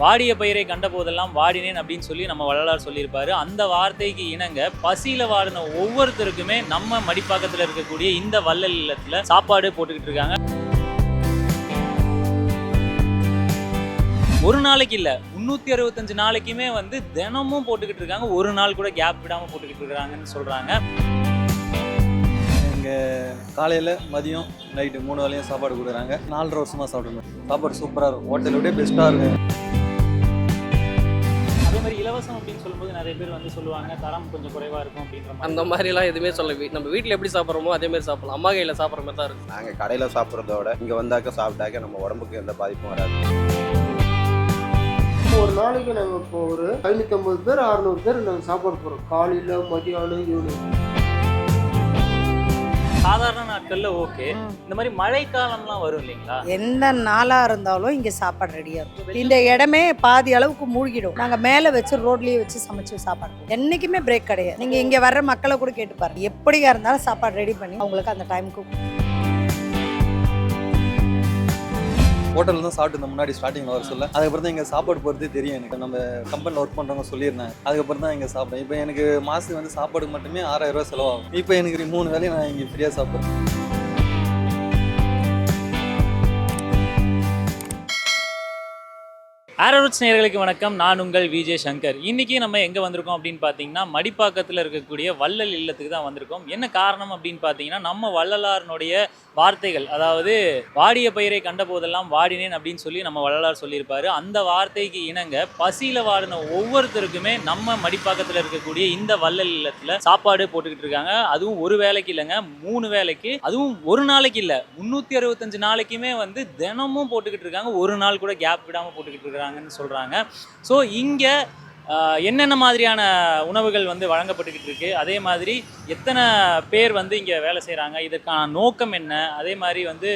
வாடிய பயிரை கண்ட போதெல்லாம் வாடினேன் அப்படின்னு சொல்லி நம்ம வள்ளலார் சொல்லியிருப்பாரு. அந்த வார்த்தைக்கு இணங்க பசியில வாடின ஒவ்வொருத்தருக்குமே நம்ம மடிப்பாக்கத்தில் இருக்கக்கூடிய இந்த வள்ளல் இல்லத்துல சாப்பாடு போட்டுக்கிட்டு இருக்காங்க. ஒரு நாளைக்கு இல்ல முன்னூத்தி அறுபத்தஞ்சு நாளைக்குமே வந்து தினமும் போட்டுக்கிட்டு இருக்காங்க. ஒரு நாள் கூட கேப் விடாம போட்டுக்கிட்டு இருக்காங்கன்னு சொல்றாங்க. இங்கே காலையில் மதியம் நைட்டு மூணு வேலையும் சாப்பாடு கொடுக்குறாங்க. நாலரை வருஷமாக சாப்பிடுங்க சாப்பாடு சூப்பராக இருக்கும். ஹோட்டலை விட பெஸ்ட்டாக இருக்கும். இலவசம் அப்படின்னு சொல்லும்போது நிறைய பேர் வந்து சொல்லுவாங்க தரம் கொஞ்சம் குறைவா இருக்கும் அப்படின்ற மாதிரி. அந்த மாதிரிலாம் எதுவுமே சொல்ல வீ- நம்ம வீட்டில் எப்படி சாப்பிட்றோமோ அதே மாதிரி சாப்பிடலாம். அம்மா கையில் சாப்பிட்ற மாதிரி தான் இருக்கும் நாங்கள் கடையில் சாப்பிட்றத விட இங்கே வந்தாக்க சாப்பிட்டாக்க நம்ம உடம்புக்கு எந்த பாதிப்பும் வராது. ஒரு நாளைக்கு நாங்கள் இப்போ ஒரு ஐநூற்றம்பது பேர் அறநூறு பேர் நாங்கள் சாப்பாடு போகிறோம் காலையில் மதியானம் ஈவினிங். சாதாரண நாட்கள்ல ஓகே. இந்த மாதிரி மழைக்காலம்லாம் வரும் இல்லைங்களா? எந்த நாளாக இருந்தாலும் இங்கே சாப்பாடு ரெடியாக இருக்கும். இந்த இடமே பாதி அளவுக்கு மூழ்கிடும். நாங்கள் மேலே வச்சு ரோட்லேயே வச்சு சமைச்சு சாப்பாடு என்றைக்குமே பிரேக் கிடையாது. நீங்கள் இங்கே வர்ற மக்களை கூட கேட்டு பாருங்க எப்படியா இருந்தாலும் சாப்பாடு ரெடி பண்ணி அவங்களுக்கு அந்த டைமுக்கு ஹோட்டலில் தான் சாப்பிட்டு முன்னாடி ஸ்டார்டிங்கில் வர சொல்ல. அதுக்கப்புறம் தான் எங்கள் சாப்பாடு போகிறதே தெரியும் எனக்கு. நம்ம கம்பெனியில் ஒர்க் பண்ணுறவங்க சொல்லியிருந்தேன் அதுக்கப்புறம் தான் இங்கே சாப்பிட்டேன். இப்போ எனக்கு மாதத்துக்கு வந்து சாப்பாடுக்கு மட்டுமே ஆறாயிரம் ரூபா செலவாகும். இப்போ எனக்கு மூணு வேலையை நான் இங்கே ஃப்ரீயாக சாப்பிட்றேன். ஆரோட்ஸ் நேர்களுக்கு வணக்கம். நான் உங்கள் விஜய் சங்கர். இன்னைக்கு நம்ம எங்கே வந்திருக்கோம் அப்படின்னு பார்த்தீங்கன்னா மடிப்பாக்கத்தில் இருக்கக்கூடிய வள்ளல் இல்லத்துக்கு தான் வந்திருக்கோம். என்ன காரணம் அப்படின்னு பார்த்தீங்கன்னா நம்ம வள்ளலாரினுடைய வார்த்தைகள் அதாவது வாடிய பயிரை கண்ட போதெல்லாம் வாடினேன் அப்படின்னு சொல்லி நம்ம வள்ளலார் சொல்லியிருப்பாரு. அந்த வார்த்தைக்கு இணங்க பசியில் வாடின ஒவ்வொருத்தருக்குமே நம்ம மடிப்பாக்கத்தில் இருக்கக்கூடிய இந்த வள்ளல் இல்லத்தில் சாப்பாடு போட்டுக்கிட்டு இருக்காங்க. அதுவும் ஒரு வேலைக்கு இல்லைங்க மூணு வேலைக்கு. அதுவும் ஒரு நாளைக்கு இல்லை முந்நூற்றி அறுபத்தஞ்சு நாளைக்குமே வந்து தினமும் போட்டுக்கிட்டு இருக்காங்க. ஒரு நாள் கூட கேப் விடாமல் போட்டுக்கிட்டு இருக்காங்கன்னு சொல்கிறாங்க ஸோ இங்கே என்னென்ன மாதிரியான உணவுகள் வந்து வழங்கப்பட்டுக்கிட்டு இருக்கு? அதே மாதிரி எத்தனை பேர் வந்து இங்கே வேலை செய்கிறாங்க இதற்கான நோக்கம் என்ன? அதே மாதிரி வந்து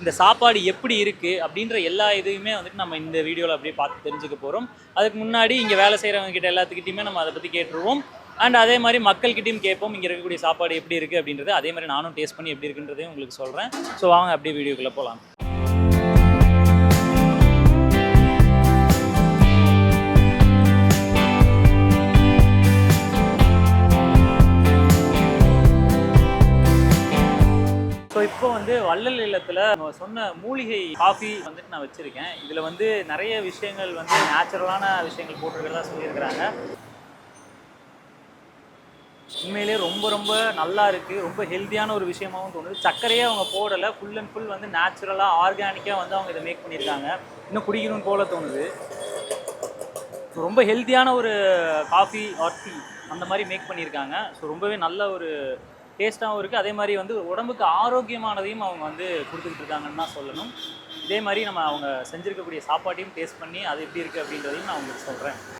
இந்த சாப்பாடு எப்படி இருக்குது அப்படின்ற எல்லா இதையுமே வந்துட்டு நம்ம இந்த வீடியோவில் அப்படியே பார்த்து தெரிஞ்சுக்க போகிறோம் அதுக்கு முன்னாடி இங்கே வேலை செய்கிறவங்க கிட்ட எல்லாத்துக்கிட்டையுமே நம்ம அதை பற்றி கேட்டுருவோம். அண்ட் அதே மாதிரி மக்கள்கிட்டையும் கேட்போம் இங்கே இருக்கக்கூடிய சாப்பாடு எப்படி இருக்குது அப்படின்றது. அதே மாதிரி நானும் டேஸ்ட் பண்ணி எப்படி இருக்குன்றதையும் உங்களுக்கு சொல்கிறேன் ஸோ வாங்க அப்படியே வீடியோக்குள்ளே போகலாம் ஸோ இப்போ வந்து வள்ளல் இல்லத்தில் சொன்ன மூலிகை காஃபி வந்துட்டு நான் வச்சுருக்கேன். இதில் வந்து நிறைய விஷயங்கள் வந்து நேச்சுரலான விஷயங்கள் போட்டிருக்கிறதா சொல்லியிருக்கிறாங்க. உண்மையிலே ரொம்ப ரொம்ப நல்லா இருக்குது ரொம்ப ஹெல்த்தியான ஒரு விஷயமாகவும் தோணுது. சர்க்கரையே அவங்க போடலை. ஃபுல் அண்ட் ஃபுல் வந்து நேச்சுரலாக ஆர்கானிக்காக வந்து அவங்க இதை மேக் பண்ணியிருக்காங்க. இன்னும் குடிக்கணும் போல தோணுது. ரொம்ப ஹெல்த்தியான ஒரு காஃபி ஆர் டீ அந்த மாதிரி மேக் பண்ணியிருக்காங்க. ஸோ ரொம்பவே நல்ல ஒரு டேஸ்ட்டாகவும் இருக்குது அதே மாதிரி வந்து உடம்புக்கு ஆரோக்கியமானதையும் அவங்க வந்து கொடுத்துக்கிட்டு இருக்காங்கன்னு தான் சொல்லணும். இதே மாதிரி நம்ம அவங்க செஞ்சுருக்கக்கூடிய சாப்பாட்டையும் டேஸ்ட் பண்ணி அது எப்படி இருக்குது அப்படின்றதையும் நான் உங்களுக்கு சொல்கிறேன்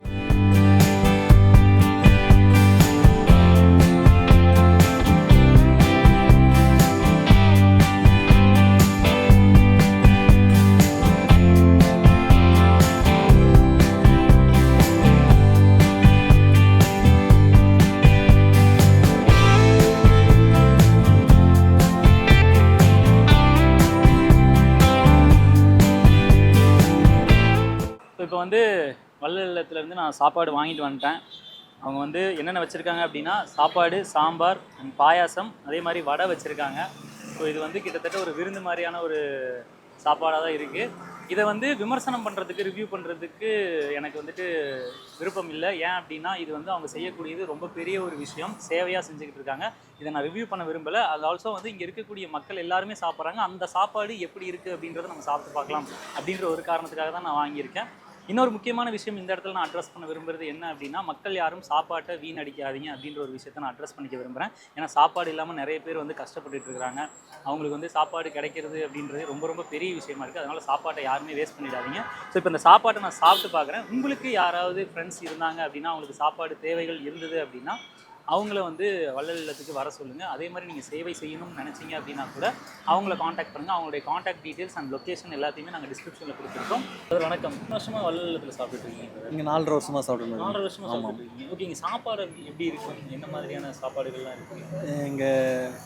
வள்ளல் இல்லத்துலேருந்து நான் சாப்பாடு வாங்கிட்டு வந்துட்டேன். அவங்க வந்து என்னென்ன வச்சுருக்காங்க அப்படின்னா சாப்பாடு சாம்பார் பாயாசம் அதே மாதிரி வடை வச்சுருக்காங்க. ஸோ இது வந்து கிட்டத்தட்ட ஒரு விருந்து மாதிரியான ஒரு சாப்பாடாக தான் இருக்குது இதை வந்து விமர்சனம் பண்ணுறதுக்கு ரிவ்யூ பண்ணுறதுக்கு எனக்கு வந்துட்டு விருப்பம் இல்லை. ஏன் அப்படின்னா இது வந்து அவங்க செய்யக்கூடியது ரொம்ப பெரிய ஒரு விஷயம். சேவையாக செஞ்சுக்கிட்டு இருக்காங்க. இதை நான் ரிவ்யூ பண்ண விரும்பலை. அது ஆல்சோ வந்து இங்கே இருக்கக்கூடிய மக்கள் எல்லாருமே சாப்பிட்றாங்க. அந்த சாப்பாடு எப்படி இருக்குது அப்படின்றத நம்ம சாப்பிட்டு பார்க்கலாம் அப்படின்ற ஒரு காரணத்துக்காக தான் நான் வாங்கியிருக்கேன். இன்னொரு முக்கியமான விஷயம் இந்த இடத்துல நான் அட்ரஸ் பண்ண விரும்புறது என்ன அப்படின்னா மக்கள் யாரும் சாப்பாட்டை வீணடிக்காதீங்க அப்படின்ற ஒரு விஷயத்தை நான் அட்ரஸ் பண்ணிக்க விரும்புகிறேன் ஏன்னா சாப்பாடு இல்லாமல் நிறைய பேர் வந்து கஷ்டப்பட்டுட்டு இருக்கிறாங்க. அவங்களுக்கு வந்து சாப்பாடு கிடைக்கிறது அப்படின்றது ரொம்ப ரொம்ப பெரிய விஷயமா இருக்குது அதனால் சாப்பாட்டை யாருமே வேஸ்ட் பண்ணிடாதீங்க. ஸோ இப்போ இந்த சாப்பாட்டை நான் சாப்பிட்டு பார்க்குறேன். உங்களுக்கு யாராவது ஃப்ரெண்ட்ஸ் இருந்தாங்க அப்படின்னா அவங்களுக்கு சாப்பாடு தேவைகள் இருந்தது அப்படின்னா அவங்கள வந்து வள்ளல் இல்லத்துக்கு வர சொல்லுங்கள் அதே மாதிரி நீங்கள் சேவை செய்யணும்னு நினச்சிங்க அப்படின்னா கூட அவங்கள காண்டாக்ட் பண்ணுங்கள் அவங்களுடைய காண்டாக்ட் டீட்டெயில்ஸ் அண்ட் லொக்கேஷன் எல்லாத்தையுமே நாங்கள் டிஸ்கிரிப்ஷனில் கொடுத்துருக்கோம். சார் வணக்கம். மூணு வருஷமாக வள்ளல் இல்லத்தில் சாப்பிட்டுட்டு இருக்கீங்க இங்கே நாலரை வருஷமாக சாப்பிட்றோம் நாலரை வருஷமாக ஆமாம் சாப்பிட்டுட்டு இருக்கீங்க. ஓகே இங்கே சாப்பாடு எப்படி இருக்கும் என்ன மாதிரியான சாப்பாடுகள்லாம் இருக்குது இங்கே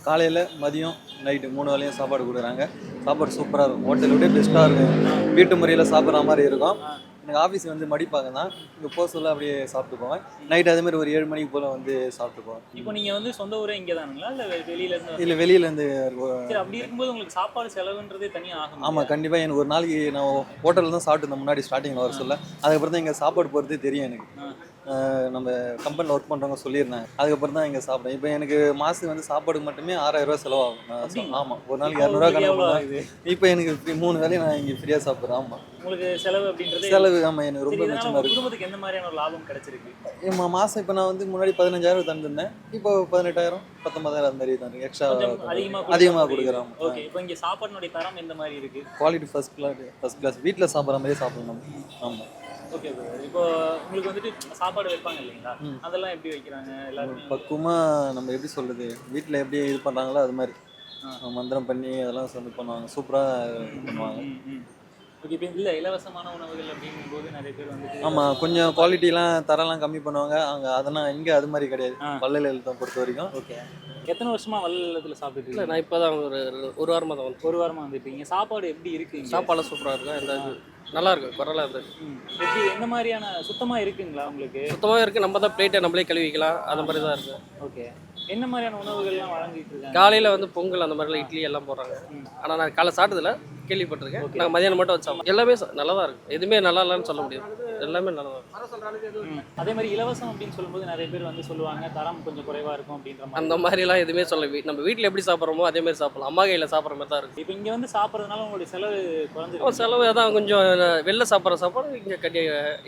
காலையில் மதியம் நைட்டு மூணு வேளையும் சாப்பாடு கொடுக்குறாங்க. சாப்பாடு சூப்பராக இருக்கும். ஹோட்டலை விட பெஸ்ட்டாக இருக்கும். வீட்டு முறையில் சாப்பிட்ற மாதிரி இருக்கும். எனக்கு ஆஃபீஸ் வந்து மடிப்பாங்க தான் இங்கே போக சொல்ல அப்படியே சாப்பிட்டு போவேன் நைட் அதே மாதிரி ஒரு ஏழு மணிக்கு போல் வந்து சாப்பிட்டு போவேன் இப்போ நீங்க வந்து சொந்த ஊரே இங்கே தானுங்களா இல்லை வெளியில இருந்து இல்லை வெளியிலேருந்து சரி அப்படி இருக்கும்போது உங்களுக்கு சாப்பாடு செலவுன்றதே தனியாக ஆகும் ஆமாம் கண்டிப்பாக எனக்கு ஒரு நாளைக்கு நான் ஹோட்டலில் தான் சாப்பிட்டு முன்னாடி ஸ்டார்டிங்கில் வர சொல்ல. அதுக்கப்புறம் தான் இங்கே சாப்பாடு போகிறதே தெரியும் எனக்கு. நம்ம கம்பெனியில் ஒர்க் பண்ணுறவங்க சொல்லியிருந்தாங்க. அதுக்கப்புறம் தான் இங்கே சாப்பிட்டேன். இப்போ எனக்கு மாதத்துக்கு வந்து சாப்பாடுக்கு மட்டுமே ஆறாயிரம் ரூபாய் செலவாகும். ஆமாம் ஒரு நாளைக்கு இரநூறுவா கணக்கு இப்போ எனக்கு மூணு வேலையும் நான் இங்கே ஃப்ரீயாக சாப்பிட்றேன். ஆமாம் உங்களுக்கு செலவு அப்படின்றது செலவு ஆமாம் எனக்கு ரொம்ப மிச்சமாக உங்க இருக்கு. குடும்பத்துக்கு எந்த மாதிரியான ஒரு லாபம் கிடைச்சிருக்கு? ஏம்மா மாதம் இப்போ நான் வந்து முன்னாடி பதினஞ்சாயிரம் தந்திருந்தேன். இப்போ பதினெட்டாயிரம் பத்தொன்பதாயிரம் அந்த மாதிரி தான் எக்ஸ்ட்ரா கொஞ்சம் அதிகமா அதிகமாக கொடுக்குறோம் ஓகே இப்போ இங்க சாப்பாடுனுடைய தரம் எந்த மாதிரி இருக்கு? Quality first class first class வீட்டில் சாப்பிட்ற மாதிரியே சாப்பிடணும். ஆமாம் ஓகே இப்போ உங்களுக்கு வந்துட்டு சாப்பாடு வைப்பாங்க இல்லைங்களா? அதெல்லாம் எப்படி வைக்கிறாங்க? எல்லாருமே பக்குவமாக நம்ம எப்படி சொல்கிறது வீட்டில் எப்படி இது பண்ணுறாங்களோ அது மாதிரி. மந்திரம் பண்ணி அதெல்லாம் சொல்லி பண்ணுவாங்க. சூப்பராக பண்ணுவாங்க. ஓகே இப்போ இல்லை இலவசமான உணவுகள் அப்படிங்கும்போது நிறைய பேர் வந்துட்டு ஆமாம் கொஞ்சம் குவாலிட்டிலாம் தரம்லாம் கம்மி பண்ணுவாங்க. அங்கே அதெல்லாம் இங்கே அது மாதிரி கிடையாது. பல்லையில் எழுத்தம் பொறுத்த வரைக்கும். ஓகே எத்தனை வருஷமா வல்லத்தில் சாப்பிட்டுட்டு இல்லை நான் இப்போ தான் ஒரு ஒரு வாரமாக தான் வந்து. ஒரு வாரமா வந்துட்டீங்க. சாப்பாடு எப்படி இருக்கு? சாப்பாடுலாம் சூப்பராக இருக்கும். எந்த நல்லா இருக்கும் பரவாயில்ல ம். எப்படி எந்த மாதிரியான சுத்தமா இருக்குங்களா உங்களுக்கு? சுத்தமாக இருக்குது நம்ம தான் பிளேட்டை நம்மளே கழுவிக்கலாம் அந்த மாதிரி தான் இருக்குது ஓகே. என்ன மாதிரியான உணவுகள்லாம் வழங்கிட்டு இருக்காங்க? காலையில் வந்து பொங்கல் அந்த மாதிரிலாம் இட்லி எல்லாம் போடுறாங்க. ஆனால் நான் காலை சாப்பிட்டதில்ல. கேள்விப்பட்டிருக்கேன். நாங்கள் மதியானம் மட்டும் வச்சோம் எல்லாமே நல்லா தான் இருக்கும். எதுவுமே நல்லா இல்லைன்னு சொல்ல முடியாது. எல்லாமே நல்லா தான். அதே மாதிரி இலவசம் அப்படின்னு சொல்லும்போது நிறைய பேர் வந்து சொல்லுவாங்க தரம் கொஞ்சம் குறைவா இருக்கும் அப்படின்ற மாதிரி. அந்த மாதிரிலாம் எதுவுமே சொல்ல நம்ம வீட்டில் எப்படி சாப்பிட்றோமோ அதே மாதிரி சாப்பிடலாம். அம்மா கையில் சாப்பிட்ற மாதிரி தான் இருக்கும். இப்போ இங்க வந்து சாப்பிட்றதுனால உங்களுடைய செலவு அப்போ குறைஞ்சிருக்கு செலவு தான் கொஞ்சம் வெளில சாப்பிட்ற சாப்பாடு இங்கே கட்டி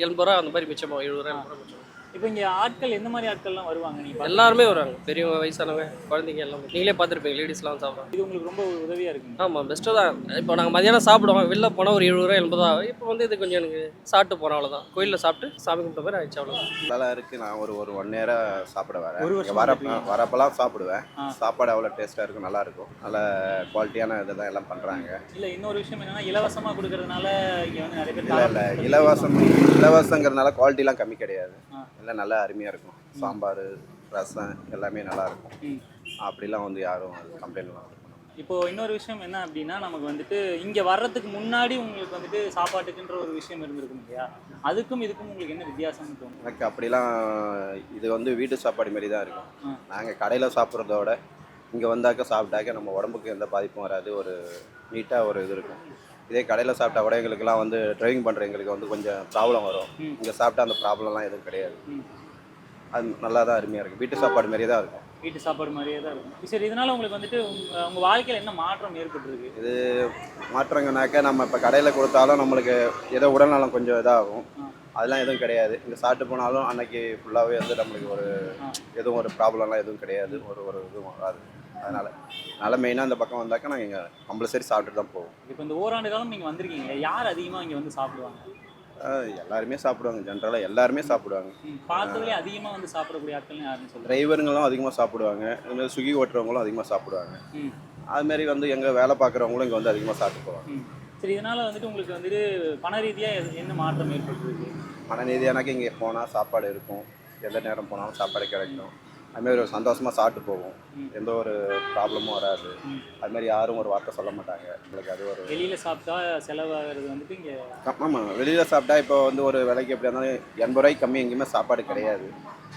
எண்பது ரூபா அந்த மாதிரி மிச்சமாகும். எழுபது ரூபா எண்பது ரூபா மிச்சம் இப்போ இங்க ஆட்கள் எந்த மாதிரி ஆட்கள்லாம் வருவாங்க நீங்க பாத்தீங்கன்னா? எல்லாருமே வருவாங்க பெரியவங்க வயசானவங்க குழந்தைங்க எல்லாமே. நீங்களே பார்த்துருப்பீங்க லேடிஸ்லாம் சாப்பிட்றாங்க இது உங்களுக்கு ரொம்ப உதவியா இருக்குங்க. ஆமாம் பெஸ்ட்டு தான். இப்போ நாங்கள் மதியானம் சாப்பிடுவோம். வெளில போனால் ஒரு எழுபது ரூபா எண்பது ரூபா. ஆகும் இப்போ வந்து இது கொஞ்சம் எனக்கு சாப்பிட்டு போகிறோம் அவ்வளோதான் கோயிலில் சாப்பிட்டு சாமி கும்பிட்ட மாதிரி ஆயிடுச்சு அவ்வளோதான் நல்லா இருக்கு. நான் ஒரு ஒரு ஒன் இயராக சாப்பிட வரேன். ஒரு வருஷமா வர இருக்கீங்க? வரப்பெல்லாம் சாப்பிடுவேன். சாப்பாடு அவ்வளோ டேஸ்ட்டாக இருக்கும் நல்லா இருக்கும். நல்ல குவாலிட்டியான இதை தான் எல்லாம் பண்ணுறாங்க இல்ல இன்னொரு விஷயம் என்னன்னா இலவசமா கொடுக்கறதுனால இங்க வந்து நிறைய பேர் இல்லை இல்லை. இலவசம் இலவசங்கிறதுனால குவாலிட்டிலாம் கம்மி கிடையாது. எல்லாம் நல்லா அருமையாக இருக்கும். சாம்பார் ரசம் எல்லாமே நல்லா இருக்கும். அப்படிலாம் வந்து யாரும் கம்ப்ளைண்ட்லாம் இப்போ இன்னொரு விஷயம் என்ன அப்படின்னா நமக்கு வந்துட்டு இங்க வர்றதுக்கு முன்னாடி உங்களுக்கு வந்துட்டு சாப்பாட்டுக்குன்ற ஒரு விஷயம் இருந்திருக்கும் இல்லையா? அதுக்கும் இதுக்கும் உங்களுக்கு என்ன வித்தியாசம்னு தோணும்? எனக்கு அப்படிலாம் இது வந்து வீட்டு சாப்பாடு மாரி தான். இருக்கும். நாங்கள் கடையில் சாப்பிட்றதோட இங்கே வந்தாக்க சாப்பிட்டாக்க நம்ம உடம்புக்கு எந்த பாதிப்பும் வராது. ஒரு நீட்டாக ஒரு இது இருக்கும். இதே கடையில் சாப்பிட்டா கூட எங்களுக்குலாம் வந்து டிரைவிங் பண்ணுற எங்களுக்கு வந்து கொஞ்சம் ப்ராப்ளம் வரும். இங்கே சாப்பிட்டா அந்த ப்ராப்ளம்லாம் எதுவும் கிடையாது. அது நல்லா தான் அருமையாக இருக்கும். வீட்டு சாப்பாடு மாரியே தான் இருக்கும். வீட்டு சாப்பாடு மாதிரியே தான் இருக்கும். சரி இதனால உங்களுக்கு வந்துட்டு உங்க உங்க வாழ்க்கையில என்ன மாற்றம் ஏற்பட்டிருக்கு? இது மாற்றங்கனாக்க நம்ம இப்போ கடையில் கொடுத்தாலும் நம்மளுக்கு ஏதோ உடல்நலம் கொஞ்சம் இதாகும். அதெல்லாம் எதுவும் கிடையாது. இங்கே சாப்பிட்டு போனாலும் அன்னைக்கு ஃபுல்லாகவே வந்து நம்மளுக்கு ஒரு. எதுவும் ஒரு ப்ராப்ளம்லாம் எதுவும் கிடையாது. ஒரு ஒரு இதுவும் வராது. அதனால். அதனால் மெயினாக இந்த பக்கம் வந்தாக்க நாங்கள் இங்கே கம்பல்சரி சாப்பிட்டுட்டு தான் போவோம். இப்போ இந்த ஓராண்டு காலம் நீங்க வந்திருக்கீங்க யார் அதிகமா இங்க வந்து சாப்பிடுவாங்க? எல்லாருமே சாப்பிடுவாங்க. ஜென்ரலாக எல்லாருமே சாப்பிடுவாங்க. பார்த்ததுலேயே அதிகமா வந்து சாப்பிடக்கூடிய ஆட்கள்னு யாருன்னு சொல்லுங்க. டிரைவருங்களும் அதிகமாக சாப்பிடுவாங்க. இதுமாதிரி ஸ்விக்கி ஓட்டுறவங்களும் அதிகமாக சாப்பிடுவாங்க. அதுமாரி வந்து எங்கே வேலை பார்க்குறவங்களும் இங்கே வந்து அதிகமாக சாப்பிட்டு போவாங்க. சரி இதனால வந்துட்டு உங்களுக்கு வந்துட்டு பண ரீதியா எது- என்ன மாற்றம் ஏற்பட்டிருக்கு மனநீதியானாக்க இங்கே போனால் சாப்பாடு இருக்கும். எந்த நேரம் போனாலும் சாப்பாடு கிடைக்கும். அதுமாரி ஒரு சந்தோஷமாக சாப்பிட்டு போவோம். எந்த ஒரு ப்ராப்ளமும் வராது. ம். அதுமாரி யாரும் ஒரு வார்த்தை சொல்ல மாட்டாங்க. உங்களுக்கு அது ஒரு வெளியில சாப்பிட்டா செலவாகிறது வந்துட்டு இங்க ஆமாம் வெளியில் சாப்பிட்டா இப்போ வந்து ஒரு விலைக்கு எப்படி இருந்தாலும் எண்பது ரூபாய்க்கு கம்மி எங்கேயுமே சாப்பாடு கிடையாது.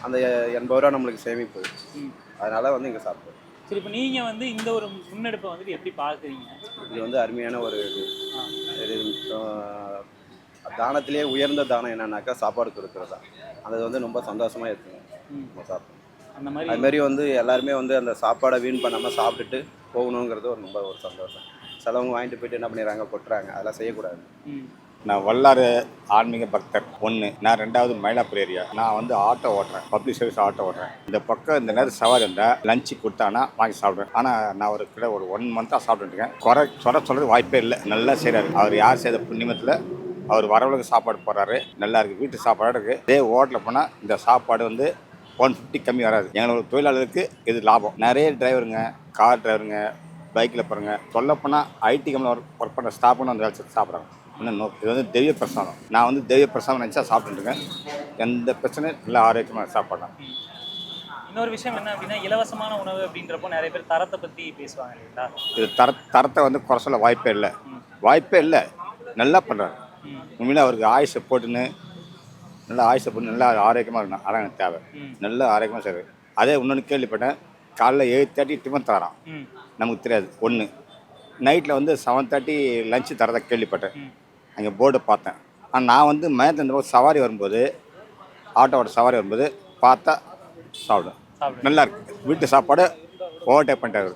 அந்த எண்பது ரூபா நம்மளுக்கு சேமிப்பு. அதனால் வந்து இங்கே சாப்பிடுவோம் சரி இப்போ நீங்க வந்து இந்த ஒரு முன்னெடுப்பை வந்துட்டு எப்படி பார்க்குறீங்க? இது வந்து அருமையான ஒரு இது. தானத்திலேயே உயர்ந்த தானம் என்னன்னாக்கா சாப்பாடு கொடுக்குறது. தான் அது வந்து ரொம்ப சந்தோஷமாக இருக்குங்க சாப்பிடும் அந்த மாதிரி அதுமாரி வந்து எல்லாருமே வந்து அந்த சாப்பாடை வீண் பண்ணாமல் சாப்பிட்டுட்டு போகணுங்கிறது ஒரு ரொம்ப ஒரு சந்தோஷம். சிலவங்க வாங்கிட்டு போயிட்டு என்ன பண்ணிடுறாங்க? கொட்டுறாங்க. அதெல்லாம் செய்யக்கூடாது. நான் வல்லாறு ஆன்மீக பக்தர் ஒன்று நான் ரெண்டாவது மயிலாப்பூர் ஏரியா. நான் வந்து ஆட்டோ ஓட்டுறேன். பப்ளிக் சர்வீஸ் ஆட்டோ ஓட்டுறேன். இந்த பக்கம் இந்த நேரம் சவாரி இருந்தால் லஞ்சு கொடுத்தானா வாங்கி சாப்பிடுவேன். ஆனால் நான் ஒரு கிட்ட ஒரு ஒன் மந்த்தாக சாப்பிட்டுருக்கேன் குறை சொல்ல சொல்கிறது வாய்ப்பே இல்லை. நல்லா செய்கிறாரு அவர் யார் செய்த புண்ணியத்தில் அவர் வரவளுக்கு சாப்பாடு போடுறாரு. நல்லா இருக்குது வீட்டு சாப்பாடு இருக்குது இதே ஹோட்டலில் போனால் இந்த சாப்பாடு வந்து ஒன் ஃபிஃப்டி கம்மி வராது. எங்களோட தொழிலாளருக்கு இது லாபம். நிறைய டிரைவருங்க கார் டிரைவருங்க பைக்கில் போகிறேங்க சொல்லப்போனால் ஐடி கம்பெனியில் ஒர்க் ஒர்க் பண்ணுற ஸ்டாஃப்னு வந்து வேலை சாப்பிட்றாங்க. இன்னும் நோ இது வந்து தெய்வ பிரசாதம். நான் வந்து தெய்வ பிரசாதம் நினச்சா சாப்பிட்டுட்டு இருக்கேன். எந்த பிரச்சனையும் இல்லை ஆரோக்கியமாக சாப்பிடலாம். இன்னொரு விஷயம் என்ன அப்படின்னா இலவசமான உணவு அப்படின்றப்போ நிறைய பேர் தரத்தை பத்தி பேசுவாங்க இல்லைங்களா? இது தர தரத்தை வந்து குறை சொல்ல வாய்ப்பே இல்லை. வாய்ப்பே இல்லை. நல்லா பண்ணுறாரு. உண்மையிலே அவருக்கு ஆயுஷை போட்டுன்னு நல்லா ஆயுஷை போட்டு நல்லா ஆரோக்கியமாக இருக்கணும். அதான் எனக்கு தேவை. நல்ல ஆரோக்கியமாக சரி. அதே இன்னொன்று கேள்விப்பட்டேன். காலைல எயிட் தேர்ட்டி டிஃபன் தரான் நமக்கு தெரியாது. ஒன்று நைட்டில் வந்து செவன் தேர்ட்டி லஞ்சு தரதை கேள்விப்பட்டேன். அங்கே போர்டு பார்த்தேன். ஆனால் நான் வந்து மயத்தில் பக்கம் சவாரி வரும்போது ஆட்டோவோட சவாரி வரும்போது பார்த்தா சாப்பிடுவேன். சாப்பிடு நல்லா இருக்கு. வீட்டு சாப்பாடு ஓவர் டைப் பண்ணிட்டாரு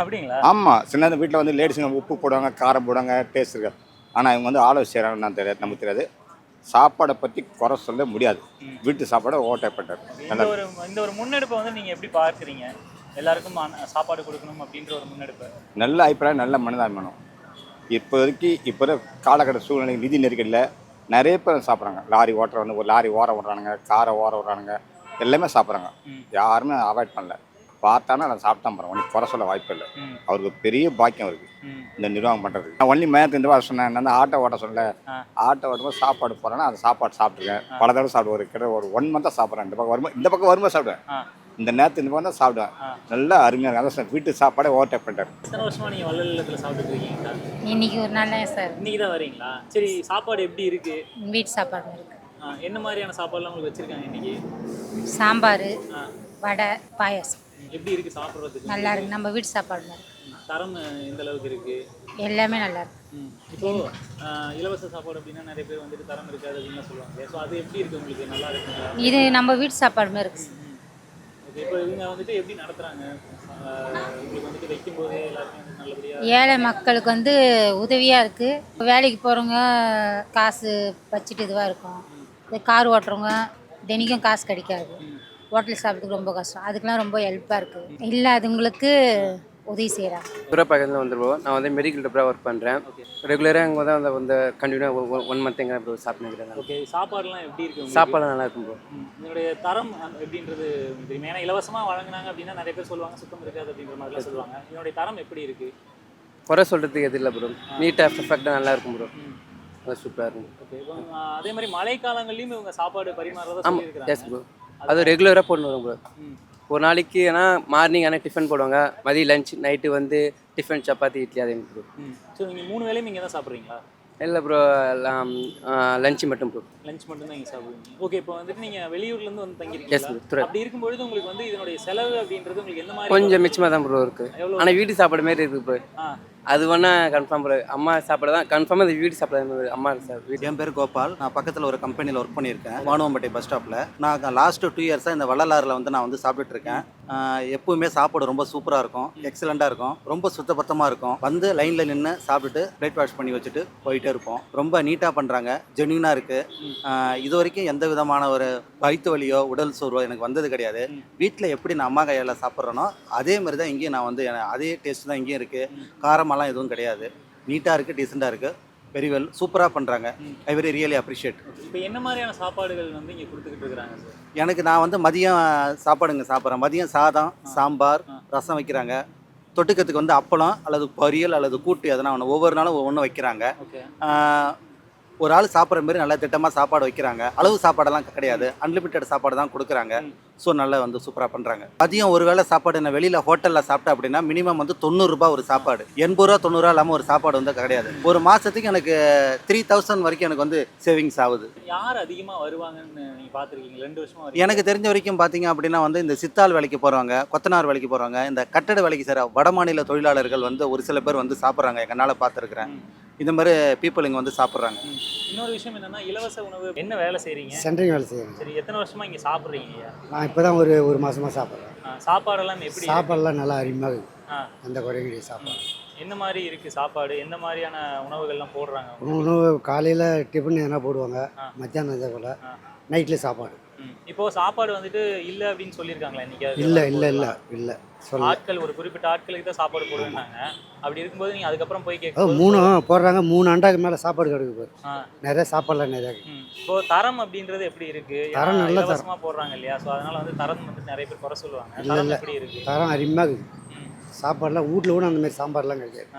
அப்படிங்களா? ஆமாம் சின்ன வீட்டில் வந்து லேடிஸுங்க உப்பு போடுவாங்க காரம் போடுவாங்க டேஸ்ட் இருக்கு ஆனால் இவங்க வந்து ஆலோசி செய்கிறாங்கன்னு தெரியாது. நமக்கு தெரியாது. சாப்பாடை பற்றி குறை சொல்ல முடியாது. வீட்டு சாப்பாடை ஓவர் டைப் பண்ணிட்டாரு இந்த ஒரு இந்த ஒரு முன்னெடுப்பை வந்து நீங்க எப்படி பார்க்குறீங்க? எல்லாருக்கும் சாப்பாடு கொடுக்கணும் அப்படின்ற ஒரு முன்னெடுப்பு. நல்ல அபிப்பிராயம் நல்ல மனிதாபிமானம். இப்போதைக்கு இப்போ காலகட்ட சூழ்நிலை நிதி நெருக்கடியில் நிறைய பேர் சாப்பிட்றாங்க. லாரி ஓட்டுறவங்க ஒரு லாரி ஓர விட்றானுங்க காரை ஓர விட்றானுங்க எல்லாமே சாப்பிட்றாங்க. யாருமே அவாய்ட் பண்ணல. பார்த்தானா நான் சாப்பிட்டா போகிறேன் உனக்கு குறை சொல்ல வாய்ப்பு இல்லை. அவருக்கு பெரிய பாக்கியம் இருக்குது ம். இந்த நிர்வாகம் பண்ணுறதுக்கு நான் ஒன்லி மேயத்து இந்த வாரம் சொன்னேன் நான் ஆட்டோ ஓட்ட சொல்ல. ஆட்டோ ஓட்டும்போது சாப்பாடு போகிறேன்னா அந்த சாப்பாடு சாப்பிட்ருக்கேன் பல தடவை சாப்பிடுவேன். ஒரு கிட்ட ஒரு ஒன் மந்த்தாக சாப்பிட்றேன். இந்த பக்கம் வரும்போது இந்த பக்கம் வரும்போது சாப்பிடுவேன். இந்த நேரத்து இந்த பக்கம் தான் சாப்பிடுவேன். நல்லா அருமையாக இருக்கும். அதான் வீட்டு சாப்பாடே ஓவர் டைப் பண்ணிட்டாரு. எத்தனை இருக்கீங்களா? இன்னைக்கு ஒரு நாள் சார். இன்னைக்கு தான் வரீங்களா? சரி சாப்பாடு எப்படி இருக்கு? வீட்டு சாப்பாடு இருக்கு. என்ன மாதிரியான சாப்பாடுலாம் உங்களுக்கு வச்சிருக்காங்க இன்னைக்கு? சாம்பார் வடை பாயாசம். எப்படி இருக்கு சாப்பிட்றதுக்கு? நல்லா இருக்கு. நம்ம வீட்டு சாப்பாடு மாதிரி. தரம் எந்த அளவுக்கு இருக்கு? எல்லாமே நல்லா இருக்கு. இப்போ இலவச சாப்பாடு அப்படின்னா நிறைய பேர் வந்துட்டு தரம் இருக்காது அப்படின்னு சொல்லுவாங்க. ஸோ அது எப்படி இருக்கு உங்களுக்கு? நல்லா இருக்குங்களா? இது நம்ம வீட்டு சாப்பாடு மாதிரி இருக்கு. இப்போ இவங்க வந்துட்டு எப்படி நடத்துறாங்க? உங்களுக்கு வந்துட்டு எல்லாருமே ஏழை மக்களுக்கு வந்து உதவியாக இருக்குது வேலைக்கு போகிறவங்க காசு வச்சுட்டு இதுவாக இருக்கும். இந்த கார் ஓட்டுறவங்க தினைக்கும் காசு கிடைக்காது. ஹோட்டல் சாப்பிட்றதுக்கு ரொம்ப கஷ்டம். அதுக்கெலாம் ரொம்ப ஹெல்ப்பாக இருக்குது இல்லாதவங்களுக்கு உதவி செய்கிறாங்க சூரப்பாக்கத்தில் வந்துருவோம். நான் வந்து மெடிக்கல் டெப்ராக ஒர்க் பண்ணுறேன் ரெகுலராக அங்கே தான் வந்து வந்து கண்டினியூவாக ஒன் மந்த் எங்கே ப்ரோ சாப்பிட்டுக்கிறேன் ஓகே சாப்பாடுலாம் எப்படி இருக்கு உங்களுக்கு? சாப்பாடு நல்லா இருக்கும் ப்ரோ. இதனுடைய தரம் அந்த- எப்படின்றது தெரியும்? ஏன்னா இலவசமாக வழங்குனாங்க அப்படின்னா நிறைய பேர் சொல்லுவாங்க சுத்தம் இருக்காது அப்படின்ற மாதிரிலாம் சொல்லுவாங்க. இதனுடைய தரம் எப்படி இருக்கு? குறை சொல்கிறதுக்கு எது இல்லை ப்ரோ நீட்டாக பர்ஃபெக்டாக நல்லா இருக்கும் ப்ரோ சூப்பராக இருக்கும். அதே மாதிரி மழை காலங்கள்லயும் இவங்க சாப்பாடு பரிமாறதா ஆமாம் எஸ் ப்ரோ அது ரெகுலராக போட்டு வரும் ப்ரோ. ஒரு நாளைக்கு ஆனால் மார்னிங் ஆனால் டிஃபன் போடுவாங்க. மதியம் லஞ்ச் நைட்டு வந்து டிஃபன் சப்பாத்தி இட்லி அது ப்ரோ ஸோ நீங்கள் மூணு வேளையும் இங்கே தான் சாப்பிட்றீங்களா? இல்லை ப்ரோ லஞ்சு மட்டும் ப்ரோ லஞ்ச் மட்டும் தான் இங்கே சாப்பிடுவீங்க. ஓகே இப்போ வந்துட்டு நீங்கள் வெளியூர்லேருந்து வந்து. துறை. அப்படி இருக்கும்பொழுது உங்களுக்கு வந்து இதனுடைய செலவு அப்படின்றது உங்களுக்கு எந்த மாதிரி கொஞ்சம் மிச்சமாக தான் ப்ரோ இருக்குது ஆனால் வீட்டு சாப்பாடு மாரி இருக்குது ப்ரோ அது வேணா கன்ஃபார்ம் அம்மா சாப்பாடு தான் கன்ஃபார்மாக அது வீடு சாப்பாடு அம்மா சார் வீடு. என் பேர் கோபால். நான் பக்கத்தில் ஒரு கம்பெனியில் ஒர்க் பண்ணியிருக்கேன். மானுவம்பட்டி பஸ் ஸ்டாப்பில் நான் லாஸ்ட்டு டூ இயர்ஸாக இந்த வள்ளலாறில் வந்து நான் வந்து சாப்பிட்டுட்டு இருக்கேன். எப்பவுமே சாப்பாடு ரொம்ப சூப்பராக இருக்கும். எக்ஸலண்ட்டாக இருக்கும். ரொம்ப சுத்தபத்தமாக இருக்கும். வந்து லைனில் நின்று சாப்பிட்டுட்டு பிளேட் வாஷ் பண்ணி வச்சுட்டு போயிட்டே இருப்போம். ரொம்ப நீட்டாக பண்ணுறாங்க ஜென்யூனாக இருக்குது இது வரைக்கும் எந்த விதமான ஒரு வயிற்று வலியோ உடல் சோர்வோ எனக்கு வந்தது கிடையாது. வீட்டில் எப்படி நான் அம்மா கையால் சாப்பிட்றேனோ அதே மாதிரி தான் இங்கேயும் நான் வந்து அதே டேஸ்ட் தான் இங்கேயும் இருக்குது காரமெல்லாம் எதுவும் கிடையாது. நீட்டாக இருக்குது டீசெண்டாக இருக்குது வெரி வெல் சூப்பராக பண்ணுறாங்க ஐ வெரி ரியலி அப்ரிஷியேட் இப்போ என்ன மாதிரியான சாப்பாடுகள் வந்து இங்கே கொடுத்துக்கிட்டு இருக்கிறாங்க சார் எனக்கு நான் வந்து மதியம் சாப்பாடுங்க சாப்பிட்றேன். மதியம் சாதம் சாம்பார் ரசம் வைக்கிறாங்க. தொட்டுக்கிறதுக்கு வந்து அப்பளம் அல்லது பொரியல் அல்லது கூட்டு எதனா ஒன்று ஒவ்வொரு நாளும் ஒவ்வொன்று வைக்கிறாங்க. ஒரு ஆள் சாப்பிட்ற மாதிரி நல்லா திட்டமாக சாப்பாடு வைக்கிறாங்க. அளவு சாப்பாடெல்லாம் கிடையாது. அன்லிமிட்டெட் சாப்பாடு தான் கொடுக்குறாங்க. ஸோ நல்லா வந்து சூப்பராக பண்ணுறாங்க மதியம் ஒரு வேளை சாப்பாடு நான் வெளியில் ஹோட்டலில் சாப்பிட்டேன் அப்படின்னா மினிமம் வந்து தொண்ணூறுரூபா ஒரு சாப்பாடு. எண்பது ரூபா தொண்ணூறுரூவா இல்லாமல் ஒரு சாப்பாடு வந்து கிடையாது. ஒரு மாதத்துக்கு எனக்கு த்ரீ தௌசண்ட் வரைக்கும் எனக்கு வந்து சேவிங்ஸ் ஆகுது. யார் அதிகமாக வருவாங்கன்னு நீங்கள் பார்த்துருக்கீங்க? ரெண்டு வருஷமா வரீங்க. எனக்கு தெரிஞ்ச வரைக்கும் பார்த்தீங்க அப்படின்னா வந்து இந்த சித்தாள் வேலைக்கு போகிறவங்க கொத்தனார் வேலைக்கு போகிறவங்க இந்த கட்டட வேலைக்கு செய்கிற வடமாநில தொழிலாளர்கள் வந்து ஒரு சில பேர் வந்து சாப்பிட்றாங்க. கண்ணால் பார்த்துருக்குறேன் இந்த மாதிரி பீப்புள் இங்கே வந்து சாப்பிட்றாங்க. இன்னொரு விஷயம் என்னன்னா இலவச உணவு என்ன வேலை செய்றீங்க? சென்ட்ரிங் வேலை செய்யணும் சரி எத்தனை வருஷமா இங்க சாப்பிடுறீங்க நான் இப்போ தான் ஒரு ஒரு மாதமாக சாப்பிட்றேன் சாப்பாடெல்லாம் எப்படி? சாப்பாடெல்லாம் நல்லா அருமையாக இருக்குது அந்த குறையும் கிடையாது சாப்பாடு என்ன மாதிரி இருக்கு சாப்பாடு எந்த மாதிரியான உணவுகள்லாம் போடுறாங்க உணவு காலையில் டிஃபன் எதனா போடுவாங்க. மத்தியானம் இதே போல். நைட்டில் சாப்பாடு. இப்போ சாப்பாடு வந்துட்டு இல்ல அப்படின்னு சொல்லியிருக்காங்களா இன்னைக்கு? இல்லை இல்லை இல்லை இல்லை. ஆட்கள் ஒரு குறிப்பிட்ட ஆட்களுக்கு தான் சாப்பாடு போடுவேன்னாங்க அப்படி இருக்கும்போது நீங்க அதுக்கப்புறம் போய் அது கேட்கும் மூணு போடுறாங்க. மூணு அண்டாக்கு மேலே சாப்பாடு ஆ. நிறைய சாப்பாடுலாம் நிறையா. இப்போ தரம் அப்படின்றது எப்படி இருக்கு? தரம் நல்ல தரம். போடுறாங்க இல்லையா? ஸோ அதனால வந்து தரம் வந்து நிறைய பேர் குறை சொல்லுவாங்க. தரம். எப்படி இருக்கு? தரம் அருமையாக இருக்குது. சாப்பாடுலாம் வீட்டில் கூட அந்த மாதிரி சாம்பார்லாம் கிடைக்காது.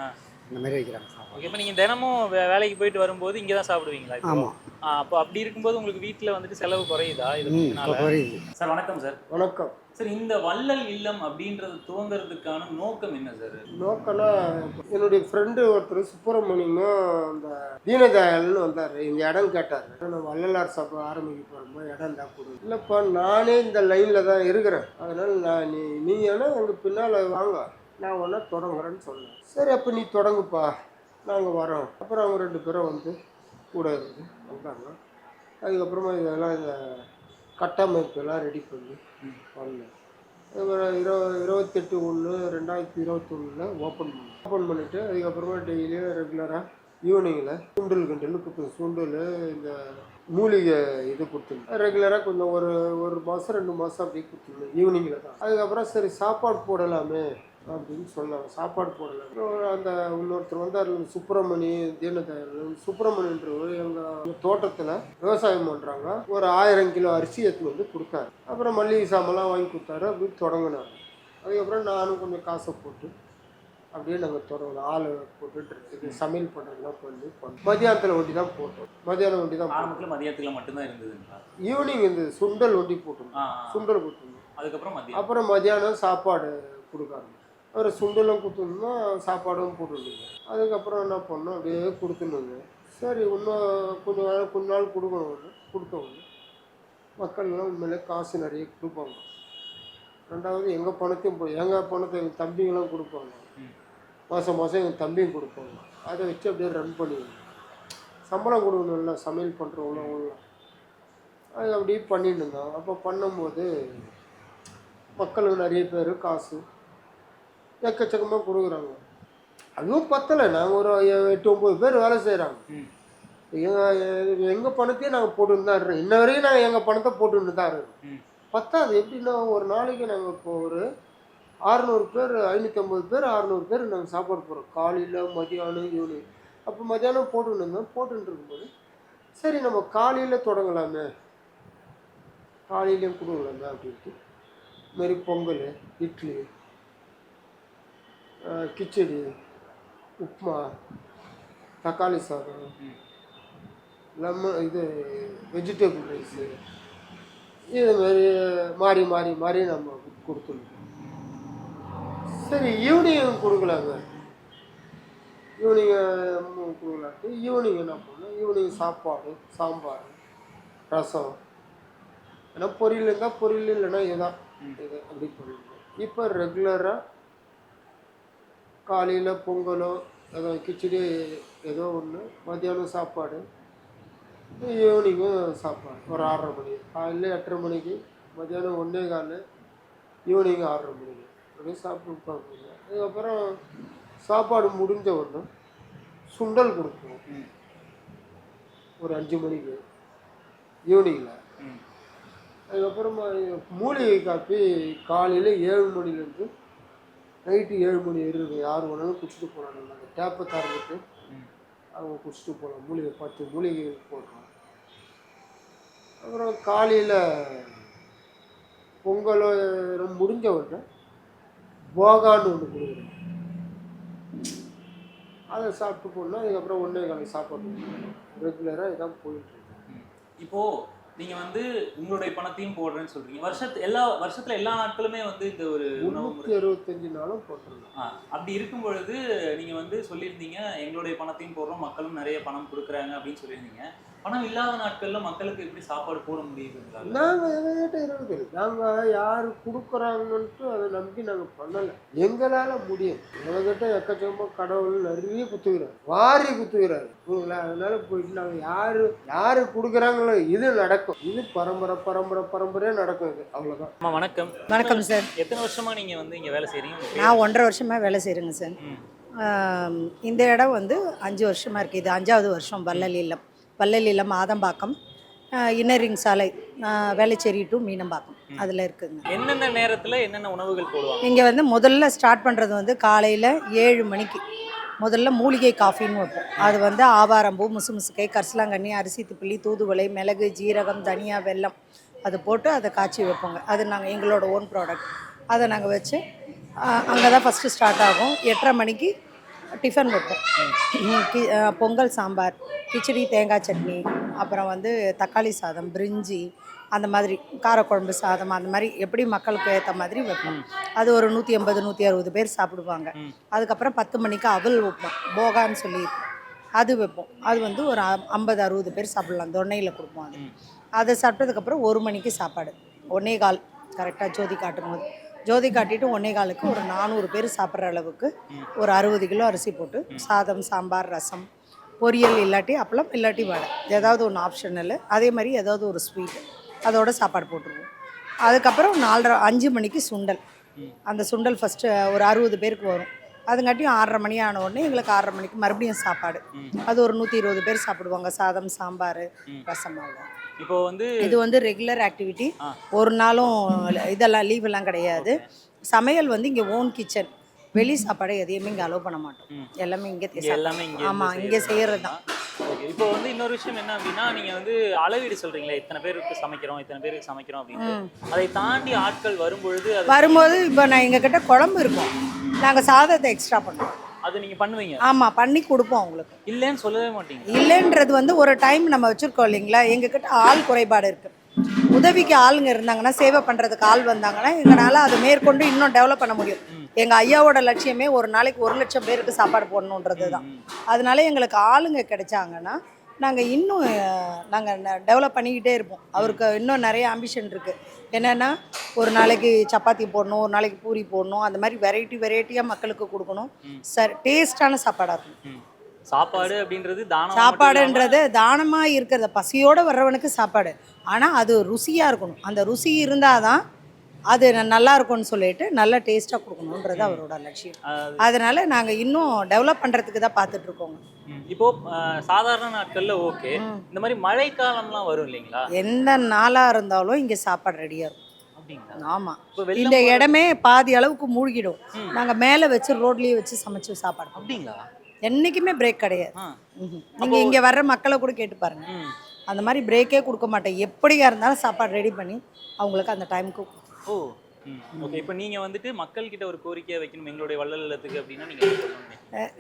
இந்த மாதிரி வைக்கிறாங்க. ஓகே இப்போ நீங்கள் தினமும் வே- வேலைக்கு போயிட்டு வரும்போது இங்கே தான் சாப்பிடுவீங்களா? ஆமாம் அப்போ அப்படி இருக்கும்போது உங்களுக்கு வீட்டில் வந்துட்டு செலவு குறையுதா இது இதனால? குறையுது. சார் வணக்கம் சார். வணக்கம். சார் இந்த வள்ளல் இல்லம் அப்படின்றது துவங்குறதுக்கான நோக்கம் என்ன சார்? நோக்கம்னா என்னுடைய ஃப்ரெண்டு ஒருத்தர் சுப்பிரமணியமும் அந்த தீனதயாள்னு வந்தார். இந்த இடம் கேட்டார். நான் வள்ளலார் சபை ஆரம்பிக்க போகிறோமா இடம் தான் கொடு இல்லைப்பா நானே இந்த லைனில் தான் இருக்கிறேன். அதனால் நான் நீ நீ வேணால் எங்கள் பின்னால் வாங்க. நான் ஒன்றா தொடங்குறேன்னு சொன்னேன். சரி அப்போ நீ தொடங்குப்பா. நாங்கள் வரோம். அப்புறம் அவங்க ரெண்டு பேரும் வந்து கூட இருந்து வந்தாங்க. அதுக்கப்புறமா இதெல்லாம் இந்த கட்டமைப்பெல்லாம் ரெடி பண்ணி வந்தேன் அப்புறம் இருப இருபத்தெட்டு ஒன்று ரெண்டாயிரத்தி இருபத்தொன்னில் ஓப்பன் பண்ணி ஓப்பன் பண்ணிவிட்டு அதுக்கப்புறமா டெய்லியும் ரெகுலராக ஈவினிங்கில் சுண்டல் கிண்டல் கொடுத்து சுண்டல் இந்த மூலிகை இது கொடுத்துருந்தேன் ரெகுலராக கொஞ்சம் ஒரு ஒரு மாதம் ரெண்டு மாதம் அப்படியே கொடுத்துருந்தேன் ஈவினிங்கில் தான். அதுக்கப்புறம் சரி சாப்பாடு போடலாமே. அப்படின்னு சொன்னாங்க. சாப்பாடு அப்புறம் அந்த இன்னொருத்தர் வந்தார் சுப்பிரமணி தீனதயாள் சுப்பிரமணின்றவர் எங்கள் தோட்டத்தில் விவசாயம் பண்ணுறாங்க ஒரு ஆயிரம் கிலோ அரிசி எடுத்துன்னு வந்து கொடுத்தாரு. அப்புறம் மல்லிகை சாமான்லாம் வாங்கி கொடுத்தாரு அப்படி தொடங்கினார். அதுக்கப்புறம் நானும் கொஞ்சம் காசை போட்டு அப்படியே நாங்கள் தொடங்கலாம் ஆள் போட்டுட்டு இது சமையல் பண்ணுறதுலாம் பண்ணி பண்ணோம். மதியானத்தில் ஒண்டி தான் போட்டோம். மதியானம் ஒண்டி தான் போட்டோம். ஆரம்பத்தில் மதியத்தில் மட்டும்தான் இருந்ததுங்களா? ஈவினிங் இந்த சுண்டல் ஒண்டி போட்டோம். சுண்டல் கொடுத்துருந்தோம் அதுக்கப்புறம் அப்புறம் மதியானம் சாப்பாடு கொடுக்க ஒரு சுண்டலும் கொடுத்துருந்தோம் சாப்பாடும் போட்டுருந்தீங்க அதுக்கப்புறம் என்ன பண்ணோம் அப்படியே கொடுத்துருந்தோங்க சரி இன்னும் கொஞ்சம் நாள் கொஞ்ச நாள் கொடுக்கணும் கொடுத்தவங்க மக்கள்லாம் உண்மையிலே காசு நிறைய கொடுப்பாங்க. ரெண்டாவது எங்கள் பணத்தையும் போய் எங்கள் பணத்தை எங்கள் தம்பிங்களாம் கொடுப்பாங்க. மாதம் மாதம் எங்கள் தம்பியும் கொடுப்பாங்க. அதை வச்சு அப்படியே ரன் பண்ணிடுவோம் சம்பளம் கொடுக்கணும்ல சமையல் பண்ணுறவங்களும் அது அப்படியே பண்ணிட்டு இருந்தோம் அப்போ பண்ணும்போது மக்களுக்கு நிறைய பேர் காசு எக்கச்சக்கமாக கொடுக்குறாங்க. அதுவும் பத்தலை. நாங்கள் ஒரு எட்டு ஒம்பது பேர் வேலை செய்கிறாங்க. எங்கள் எங்கள் பணத்தையும் நாங்கள் போட்டுன்னு தான் இருக்கோம் இன்ன வரைக்கும் நாங்கள் எங்கள் பணத்தை போட்டுன்னு தான் இருக்கோம். பத்தாது. எப்படின்னா ஒரு நாளைக்கு நாங்கள் இப்போ ஒரு அறநூறு பேர் ஐநூற்றம்பது பேர் அறநூறு பேர் நாங்கள் சாப்பாடு போகிறோம் காலையில் மதியானம் ஈவினிங் அப்போ மதியானம் போட்டுன்னு இருந்தோம். போட்டுன்னு இருக்கும்போது சரி நம்ம காலையில் தொடங்கலாமே. காலையிலையும் கொடுக்கலாமே அப்படின்ட்டு. இதுமாரி பொங்கல் இட்லி கிச்சடி உப்புமா தக்காளி சாதம். லெமன் இது வெஜிடபிள் ரைஸு இது மாதிரி மாறி மாறி மாறி நம்ம கொடுத்துருக்கோம் சரி ஈவினிங் கொடுக்கலாங்க ஈவினிங் கொடுக்கலான்ட்டு ஈவினிங் என்ன பண்ணோம் ஈவினிங் சாப்பாடு சாம்பார் ரசம் ஏன்னா பொரியல் இருந்தால் பொரியல் இல்லைன்னா இதான் இது அப்படி பண்ணிருக்கோம் இப்போ ரெகுலராக காலையில் பொங்கலோ ஏதோ கிச்சடி ஏதோ ஒன்று மத்தியானம் சாப்பாடு ஈவினிங்கும் சாப்பாடு ஒரு ஆறரை மணி காலையில் எட்டரை மணிக்கு மத்தியானம் ஒன்றே கால் ஈவினிங் ஆறரை மணிக்கு. அப்படியே சாப்பிட்டு அதுக்கப்புறம் சாப்பாடு முடிஞ்ச உடனே சுண்டல் கொடுப்போம். ஒரு அஞ்சு மணிக்கு. ஈவினிங்கில். அதுக்கப்புறமா மூலிகை காப்பி காலையில் ஏழு மணிலேருந்து நைட்டு ஏழு மணி வரைக்கும் யார் வேணாலும் குடிச்சிட்டு போகலாம் நாங்கள் டேப்பை திறந்துட்டு. அவங்க குடிச்சிட்டு போகலாம் மூலிகை பத்து மூலிகை போடுறோம் அப்புறம் காலையில் பொங்கல் முடிஞ்ச உடனே போகான்னு ஒன்று கொடுக்குறோம் அதை சாப்பிட்டு போனால் அதுக்கப்புறம் ஒன்றே காலை சாப்பாடு ரெகுலராக இதான் போயிட்டு இருக்கு. இப்போ நீங்க வந்து உங்களுடைய பணத்தையும் போடுறேன்னு சொல்றீங்க. வருஷத்து எல்லா வருஷத்துல எல்லா நாட்களுமே வந்து இந்த ஒரு உணவு அறுபத்தஞ்சு நாளும் போட்டுருந்தோம். அப்படி இருக்கும் பொழுது நீங்க வந்து சொல்லியிருந்தீங்க எங்களுடைய பணத்தையும் போடுறோம் மக்களும் நிறைய பணம் கொடுக்குறாங்க அப்படின்னு சொல்லியிருந்தீங்க. பணம் இல்லாத நாட்கள்ல மக்களுக்கு எப்படி சாப்பாடு போட முடியுதுங்களா நாங்கள் எங்ககிட்ட இருக்குது நாங்கள் யார் கொடுக்குறாங்கன்ட்டு அதை நம்பி நாங்கள் பண்ணலை. எங்களால் முடியும் எங்ககிட்ட எக்கச்சக்கமாக கடவுள் நிறைய குத்துக்கிறார் வாரி குத்துக்கிறாரு புரியுங்களா அதனால போயிட்டு நாங்கள் யார் யார் கொடுக்குறாங்களோ இது நடக்கும். இது பரம்பரை பரம்பரை பரம்பரையாக நடக்கும் இது. அவ்வளோதான் அம்மா வணக்கம். வணக்கம் சார் எத்தனை வருஷமா நீங்க வந்து இங்க வேலை பேர்? நான் ஒன்றரை வருஷமாக வேலை செய்கிறேங்க சார் இந்த இடம் வந்து அஞ்சு வருஷமாக இருக்குது இது அஞ்சாவது வருஷம் வள்ளல் இல்லம் ஆதம்பாக்கம் இன்னரிங் சாலை ஆ, வேளச்சேரி டு மீனம்பாக்கம். அதில் இருக்குதுங்க என்னென்ன நேரத்துல என்னென்ன உணவுகள் போடுவாங்க? இங்கே வந்து முதல்ல ஸ்டார்ட் பண்ணுறது வந்து காலையில் ஏழு மணிக்கு. முதல்ல மூலிகை காஃபின்னு வைப்போம். அது வந்து ஆவாரம்பூ முசு முசுக்கை கரிசலாங்கண்ணி அரிசி திப்பிலி தூதுவளை மிளகு ஜீரகம் தனியா வெல்லம் அது போட்டு அதை காய்ச்சி வைப்போங்க. அது நாங்கள் எங்களோட ஓன் ப்ராடக்ட் அதை நாங்கள் வச்சு அங்கே தான் ஃபஸ்ட்டு ஸ்டார்ட் ஆகும். எட்டரை மணிக்கு டிஃபன் வைப்போம். பொங்கல் சாம்பார் கிச்சடி தேங்காய் சட்னி அப்புறம் வந்து தக்காளி சாதம் பிரிஞ்சி அந்த மாதிரி காரக்குழம்பு சாதம் அந்த மாதிரி எப்படி மக்களுக்கு ஏற்ற மாதிரி வைப்போம். அது ஒரு நூற்றி எண்பது நூற்றி அறுபது பேர் சாப்பிடுவாங்க. அதுக்கப்புறம் பத்து மணிக்கு அவல் வைப்போம். போகான்னு சொல்லி அது வைப்போம். அது வந்து ஒரு ஐம்பது அறுபது பேர் சாப்பிடலாம். தொன்னையில் கொடுப்போம் அது. அதை சாப்பிட்டதுக்கப்புறம் ஒரு மணிக்கு சாப்பாடு. ஒன்னே கால். கரெக்டாக ஜோதி காட்டும் போது ஜோதி காட்டிட்டு ஒன்னே காலுக்கு ஒரு நானூறு பேர் சாப்பிட்ற அளவுக்கு ஒரு அறுபது கிலோ அரிசி போட்டு சாதம் சாம்பார் ரசம் பொரியல் இல்லாட்டி அப்பளம் இல்லாட்டி வடை. ஏதாவது ஒன்று ஆப்ஷனல் அதே மாதிரி ஏதாவது ஒரு ஸ்வீட் அதோட சாப்பாடு போட்டுருவோம். அதுக்கப்புறம் நாலரை அஞ்சு மணிக்கு சுண்டல். அந்த சுண்டல் ஃபஸ்ட்டு ஒரு அறுபது பேருக்கு வரும். அதுங்காட்டியும் ஆறரை மணி ஆன உடனே எங்களுக்கு ஆறரை மணிக்கு மறுபடியும் சாப்பாடு. அது ஒரு நூற்றி இருபது பேர் சாப்பிடுவாங்க. சாதம் சாம்பார் ரசம் அவ்வளோ இப்போ வந்து இது வந்து ரெகுலர் ஆக்டிவிட்டி. ஒரு நாளும் இதெல்லாம் லீவ் எல்லாம் கிடையாது. சமையல் வந்து இங்கே ஓன் கிச்சன் வெளி சாப்பாடு எதையுமே இங்கே அலோவ் பண்ண மாட்டோம். எல்லாமே இங்கே எல்லாமே இங்க ஆமாம் இங்கே செய்கிறது தான். இப்போ வந்து இன்னொரு விஷயம் என்ன அப்படின்னா நீங்க வந்து அளவீடு சொல்றீங்களே இத்தனை பேருக்கு சமைக்கிறோம் இத்தனை பேருக்கு சமைக்கிறோம் அப்படின்னு அதை தாண்டி ஆட்கள் வரும்பொழுது வரும்போது இப்போ நான் எங்ககிட்ட குழம்பு இருக்கும். நாங்கள் சாதத்தை எக்ஸ்ட்ரா பண்ணுவோம். அது நீங்க பண்ணுவீங்க? ஆமாம் பண்ணி கொடுப்போம் அவங்களுக்கு. இல்லைன்னு சொல்லவே மாட்டீங்க. இல்லைன்றது வந்து ஒரு டைம் நம்ம வச்சுருக்கோம் இல்லைங்களா? எங்ககிட்ட ஆள் குறைபாடு இருக்குது உதவிக்கு ஆளுங்க இருந்தாங்கன்னா சேவை பண்ணுறதுக்கு ஆள் வந்தாங்கன்னா எங்களால் அதை மேற்கொண்டு இன்னும் டெவலப் பண்ண முடியும். எங்கள் ஐயாவோட லட்சியமே ஒரு நாளைக்கு ஒரு லட்சம் பேருக்கு சாப்பாடு போடணுன்றது தான் அதனால எங்களுக்கு ஆளுங்க கிடைச்சாங்கன்னா நாங்கள் இன்னும் நாங்கள் டெவலப் பண்ணிக்கிட்டே இருப்போம். அவருக்கு இன்னும் நிறைய ஆம்பிஷன் இருக்குது என்னென்னா ஒரு நாளைக்கு சப்பாத்தி போடணும் ஒரு நாளைக்கு பூரி போடணும் அந்த மாதிரி வெரைட்டி வெரைட்டியாக மக்களுக்கு கொடுக்கணும். சார் டேஸ்டான சாப்பாடாக இருக்கணும் ம். சாப்பாடு அப்படின்றது தானம் சாப்பாடுன்றது தானமாக இருக்கிறத பசியோடு வர்றவனுக்கு சாப்பாடு. ஆனால் அது ருசியாக இருக்கணும். அந்த ருசி இருந்தால் தான் அது நல்லா இருக்கும்னு சொல்லிட்டு நல்ல டேஸ்ட்டாக கொடுக்கணுன்றது அவரோட லட்சியம். அதனால நாங்கள் இன்னும் டெவலப் பண்ணுறதுக்கு தான் பார்த்துட்டு இருக்கோங்க இப்போ சாதாரண நாட்கள்ல ஓகே. இந்த மாதிரி மழைக்காலம்லாம் வரும் இல்லைங்களா? எந்த நாளாக இருந்தாலும் இங்கே சாப்பாடு ரெடியாக இருக்கும். இப்போ இந்த இடமே பாதி அளவுக்கு மூழ்கிடும். ம். நாங்கள் மேலே வச்சு ரோட்லேயே வச்சு சமைச்சு சாப்பாடு அப்படிங்களா? என்றைக்குமே பிரேக் கிடையாது. ஆ. நீங்கள் இங்கே வர்ற மக்களை கூட கேட்டு பாருங்க. அந்த மாதிரி பிரேக்கே கொடுக்க மாட்டேன். எப்படியா இருந்தாலும் சாப்பாடு ரெடி பண்ணி அவங்களுக்கு அந்த டைமுக்கு ஓ. ஓகே இப்போ நீங்கள் வந்துட்டு மக்கள்கிட்ட ஒரு கோரிக்கையை வைக்கணும் எங்களுடைய வள்ளல் இல்லத்துக்கு அப்படின்னா நீங்கள்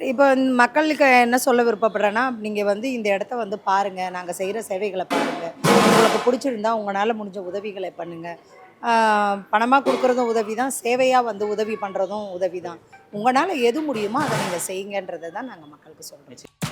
இப்போ மக்களுக்கு என்ன சொல்ல விருப்பப்படுறேன்னா நீங்கள் வந்து இந்த இடத்த வந்து பாருங்கள் நாங்கள் செய்கிற சேவைகளை பாருங்கள் உங்களுக்கு பிடிச்சிருந்தா உங்களால் முடிஞ்ச உதவிகளை பண்ணுங்கள் பணமாக கொடுக்குறதும் உதவி தான் சேவையாக வந்து உதவி பண்ணுறதும் உதவி தான் உங்களால் எது முடியுமோ அதை நீங்கள் செய்யுங்கன்றதை தான் நாங்கள் மக்களுக்கு சொல்கிறோம்